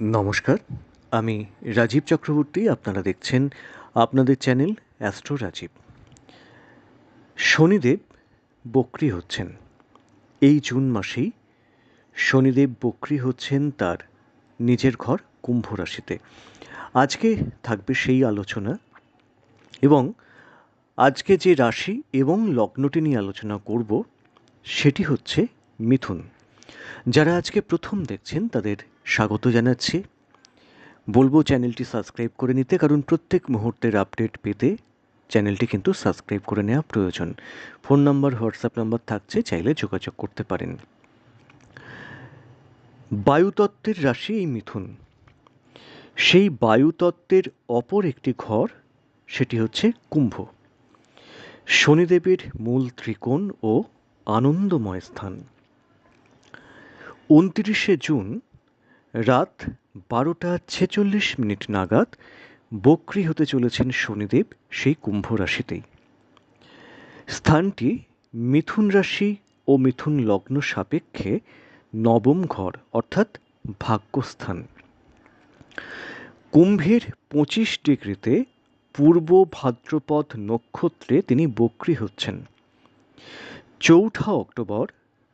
নমস্কার, আমি রাজীব চক্রবর্তী, আপনারা দেখছেন আপনাদের চ্যানেল অ্যাস্ট্রো রাজীব। শনিদেব বক্রি হচ্ছেন। এই জুন মাসেই শনিদেব বক্রি হচ্ছেন তার নিজের ঘর কুম্ভ রাশিতে। আজকে থাকবে সেই আলোচনা এবং আজকে যে রাশি এবং লগ্নটি নিয়ে আলোচনা করব, সেটি হচ্ছে মিথুন। যারা আজকে প্রথম দেখছেন তাদের স্বাগত জানাচ্ছি। বলব চ্যানেলটি সাবস্ক্রাইব করে নিতে, কারণ প্রত্যেক মুহূর্তের আপডেট পেতে চ্যানেলটি কিন্তু সাবস্ক্রাইব করে নেওয়া প্রয়োজন। ফোন নাম্বার, হোয়াটসঅ্যাপ নাম্বার থাকছে, চাইলে যোগাযোগ করতে পারেন। বায়ুতত্ত্বের রাশি এই মিথুন। সেই বায়ুতত্ত্বের অপর একটি ঘর, সেটি হচ্ছে কুম্ভ। শনিদেবের মূল ত্রিকোণ ও আনন্দময় স্থান। উনত্রিশে জুন রাত বারোটা ছেচল্লিশ মিনিট নাগাদ বক্রি হতে চলেছেন শনিদেব সেই কুম্ভ রাশিতেই। স্থানটি মিথুন রাশি ও মিথুন লগ্ন সাপেক্ষে নবম ঘর, অর্থাৎ ভাগ্যস্থান। কুম্ভের পঁচিশ ডিগ্রিতে পূর্ব ভাদ্রপদ নক্ষত্রে তিনি বক্রি হচ্ছেন। চৌঠা অক্টোবর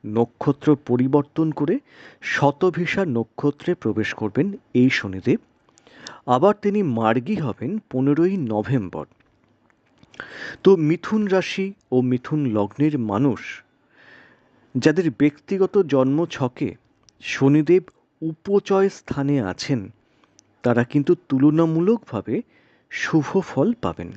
নক্ষত্র পরিবর্তন করে শতভিসা নক্ষত্রে প্রবেশ করবেন এই শনিদেব। আবার তিনি মার্গী হবেন পনেরোই নভেম্বর। তো মিথুন রাশি ও মিথুন লগ্নের মানুষ, যাদের ব্যক্তিগত জন্ম ছকে শনিদেব উপচয় স্থানে আছেন, তারা কিন্তু তুলনামূলকভাবে শুভ ফল পাবেন।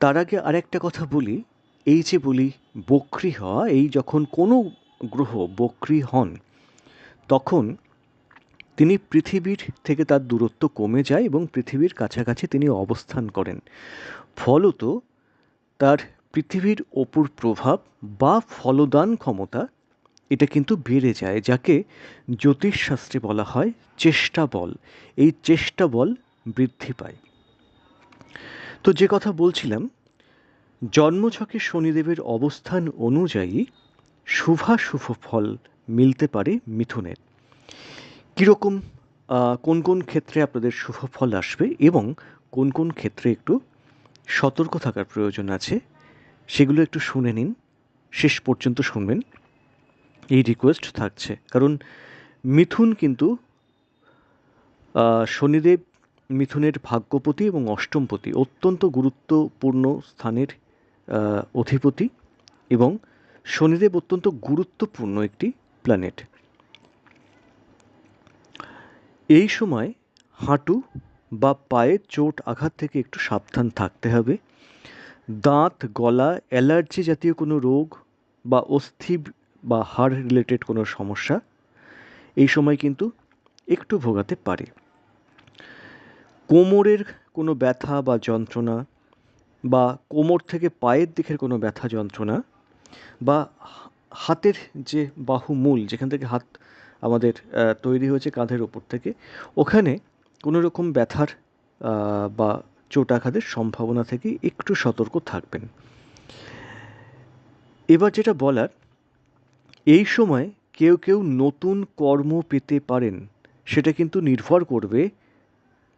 তার আগে আরেকটা কথা বলি এই যে বলি, বক্রি হওয়া এই যখন কোনো গ্রহ বক্রি হন, তখন তিনি পৃথিবীর থেকে তার দূরত্ব কমে যায় এবং পৃথিবীর কাছাকাছি তিনি অবস্থান করেন। ফলত তার পৃথিবীর ওপর প্রভাব বা ফলদান ক্ষমতা এটা কিন্তু বেড়ে যায়, যাকে জ্যোতিষশাস্ত্রে বলা হয় চেষ্টা বল। এই চেষ্টা বল বৃদ্ধি পায়। তো যে কথা বলছিলাম জন্মছকে শনিদেবের অবস্থান অনুযায়ী শুভাশুভ ফল মিলতে পারে মিথুনের। কীরকম কোন কোন ক্ষেত্রে আপনাদের শুভ ফল আসবে এবং কোন কোন ক্ষেত্রে একটু সতর্ক থাকার প্রয়োজন আছে, সেগুলো একটু শুনে নিন, শেষ পর্যন্ত শুনবেন। এই রিকোয়েস্ট থাকছে, কারণ মিথুন কিন্তু শনিদেব মিথুনের ভাগ্যপতি এবং অষ্টমপতি, অত্যন্ত গুরুত্বপূর্ণ স্থানের অধিপতি এবং শনিদেব অত্যন্ত গুরুত্বপূর্ণ একটি প্ল্যানেট এই সময় হাঁটু বা পায়ের চোট আঘাত থেকে একটু সাবধান থাকতে হবে। দাঁত, গলা, অ্যালার্জি জাতীয় কোনো রোগ বা অস্থি বা হাড় রিলেটেড কোনো সমস্যা এই সময় কিন্তু একটু ভোগাতে পারে। কোমরের কোনো ব্যথা বা যন্ত্রণা বা কোমর থেকে পায়ের দিকের কোনো ব্যথা যন্ত্রণা বা হাতের যে বাহু মূল যেখান থেকে হাত আমাদের তৈরি হয়েছে কাঁধের ওপর থেকে, ওখানে কোনো রকম ব্যথার বা চোট আঘাতের সম্ভাবনা থেকে একটু সতর্ক থাকবেন। এবার যেটা বলার, এই সময় কেউ কেউ নতুন কর্ম পেতে পারেন, সেটা কিন্তু নির্ভর করবে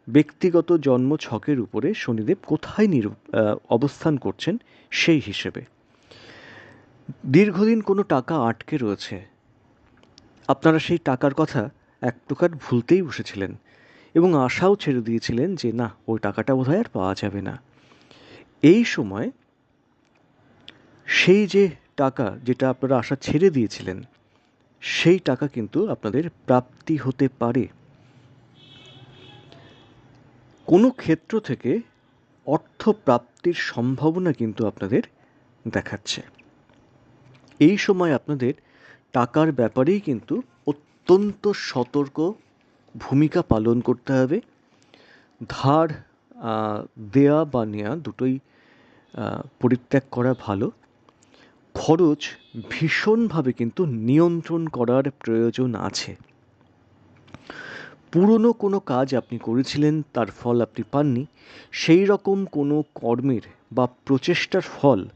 ব্যক্তিগত জন্ম ছকের উপরে শনিদেব কোথায় নির অবস্থান করছেন সেই হিসেবে। দীর্ঘদিন কোনো টাকা আটকে রয়েছে। আপনারা সেই টাকার কথা এক প্রকার ভুলতেই বসেছিলেন এবং আশাও ছেড়ে দিয়েছিলেন যে, না, ওই টাকাটা বোধ আর পাওয়া যাবে না। এই সময় সেই যে টাকা যেটা আপনারা আশা ছেড়ে দিয়েছিলেন, সেই টাকা কিন্তু আপনাদের প্রাপ্তি হতে পারে। কোনো ক্ষেত্র থেকে অর্থ প্রাপ্তির সম্ভাবনা কিন্তু আপনাদের দেখাচ্ছে। এই সময় আপনাদের টাকার ব্যাপারেই কিন্তু অত্যন্ত সতর্ক ভূমিকা পালন করতে হবে। ধার দেয়া বা নেয়া দুটোই পরিত্যাগ করা ভালো। খরচ ভীষণভাবে কিন্তু নিয়ন্ত্রণ করার প্রয়োজন আছে। পুরনো কোনো কাজ আপনি করেছিলেন, তার ফল আপনি পাননি, সেই রকম কোনো কর্মের বা প্রচেষ্টার ফল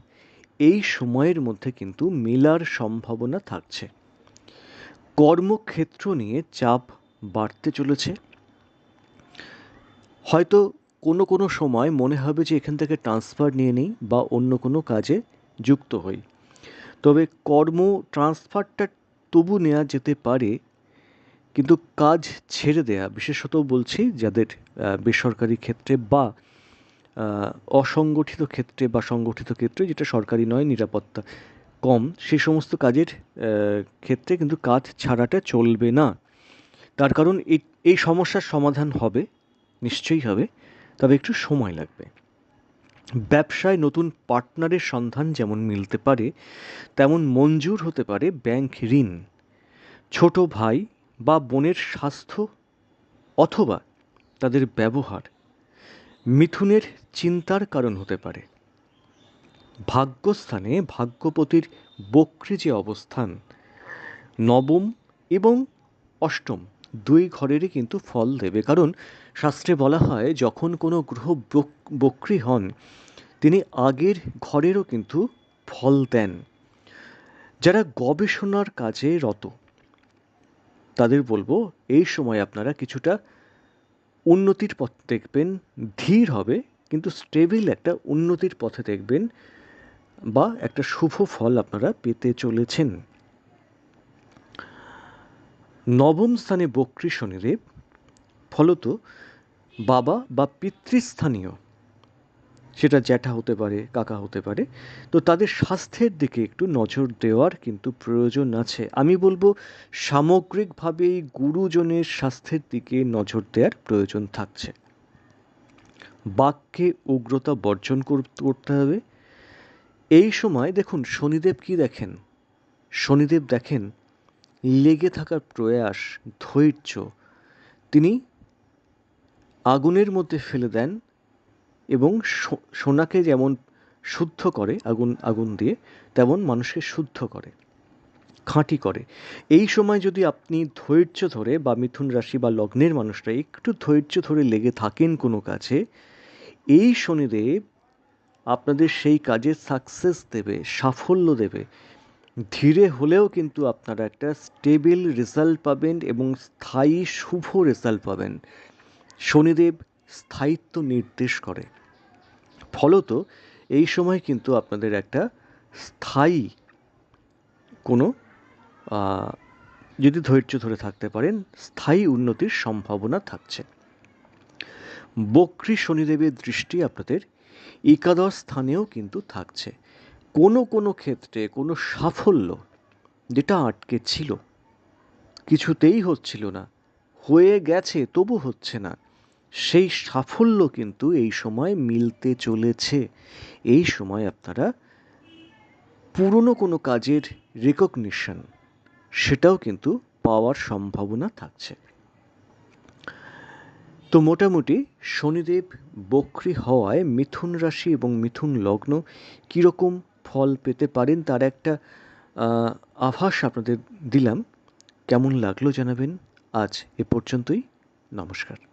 এই সময়ের মধ্যে কিন্তু মেলার সম্ভাবনা থাকছে। কর্মক্ষেত্র নিয়ে চাপ বাড়তে চলেছে। হয়তো কোনো কোনো সময় মনে হবে যে এখান থেকে ট্রান্সফার নিয়ে নিই বা অন্য কোনো কাজে যুক্ত হই। তবে কর্ম ট্রান্সফারটা তবু নেওয়া যেতে পারে কিন্তু কাজ ছেড়ে দেয়া, বিশেষত বলছি যাদের বেসরকারি ক্ষেত্রে বা অসংগঠিত ক্ষেত্রে বা সংগঠিত ক্ষেত্রে যেটা সরকারি নয়, নিরাপত্তা কম সেই সমস্ত কাজের ক্ষেত্রে কিন্তু কাজ ছাড়াটা চলবে না। তার কারণ এই এই সমস্যার সমাধান হবে, নিশ্চয়ই হবে, তবে একটু সময় লাগবে। ব্যবসায় নতুন পার্টনারের সন্ধান যেমন মিলতে পারে, তেমন মঞ্জুর হতে পারে ব্যাংক ঋণ। ছোট ভাই বা বোনের স্বাস্থ্য অথবা তাদের ব্যবহার মিথুনের চিন্তার কারণ হতে পারে। ভাগ্যস্থানে ভাগ্যপতির বক্রি যে অবস্থান, নবম এবং অষ্টম দুই ঘরেরই কিন্তু ফল দেবে। কারণ শাস্ত্রে বলা হয়, যখন কোনো গ্রহ বক্রি হন, তিনি আগের ঘরেরও কিন্তু ফল দেন। যারা গবেষণার কাজে রত তাদের বলব, এই সময় আপনারা কিছুটা উন্নতির পথ দেখবেন, ধীর হবে, কিন্তু স্টেবিল একটা উন্নতির পথে দেখবেন বা একটা শুভ ফল আপনারা পেতে চলেছেন। নবম স্থানে বক্রী শনিদেব, ফলত বাবা বা পিতৃস্থানীয়। সেটা জ্যাঠা হতে পারে, কাকা হতে পারে। তো তাদের স্বাস্থ্যের দিকে একটু নজর দেওয়ার কিন্তু প্রয়োজন আছে। আমি বলব সামগ্রিকভাবে গুরুজনের স্বাস্থ্যের দিকে নজর দেওয়ার প্রয়োজন থাকছে। বাক্যে উগ্রতা বর্জন করতে হবে। এই সময় দেখুন, শনিদেব কি দেখেন? শনিদেব দেখেন, লেগে থাকার প্রয়াস, ধৈর্য। তিনি আগুনের মধ্যে ফেলে দেন এবং সোনাকে যেমন শুদ্ধ করে, আগুন আগুন দিয়ে, তেমন মানুষকে শুদ্ধ করে, খাঁটি করে। এই সময় যদি আপনি ধৈর্য ধরে বা মিথুন রাশি বা লগ্নের মানুষরা একটু ধৈর্য ধরে লেগে থাকেন কোনো কাজে, এই শনিদেব আপনাদের সেই কাজে সাকসেস দেবে, সাফল্য দেবে। ধীরে হলেও কিন্তু আপনারা একটা স্টেবিল রেজাল্ট পাবেন এবং স্থায়ী শুভ রেজাল্ট পাবেন। শনিদেব স্থায়িত্ব নির্দেশ করে। ফলত এই সময় কিন্তু আপনাদের একটা স্থায়ী কোনো যদি ধৈর্য ধরে থাকতে পারেন, স্থায়ী উন্নতির সম্ভাবনা থাকছে। বক্রী শনিদেবের দৃষ্টি আপনাদের একাদশ স্থানেও কিন্তু থাকছে। কোনো কোনো ক্ষেত্রে কোনো সাফল্য যেটা আটকে ছিল, কিছুতেই হচ্ছিল না, হয়ে গেছে তবু হচ্ছে না। সেই সাফল্য কিন্তু এই সময় মিলতে চলেছে। এই সময় আপনারা পুরনো কোনো কাজের রেকগনিশন সেটাও কিন্তু পাওয়ার সম্ভাবনা থাকছে। তো মোটামুটি শনিদেব বক্রি হওয়ায় মিথুন রাশি এবং মিথুন লগ্ন কীরকম ফল পেতে পারেন তার একটা আভাস আপনাদের দিলাম। কেমন লাগল জানাবেন? আজ এ পর্যন্তই। নমস্কার।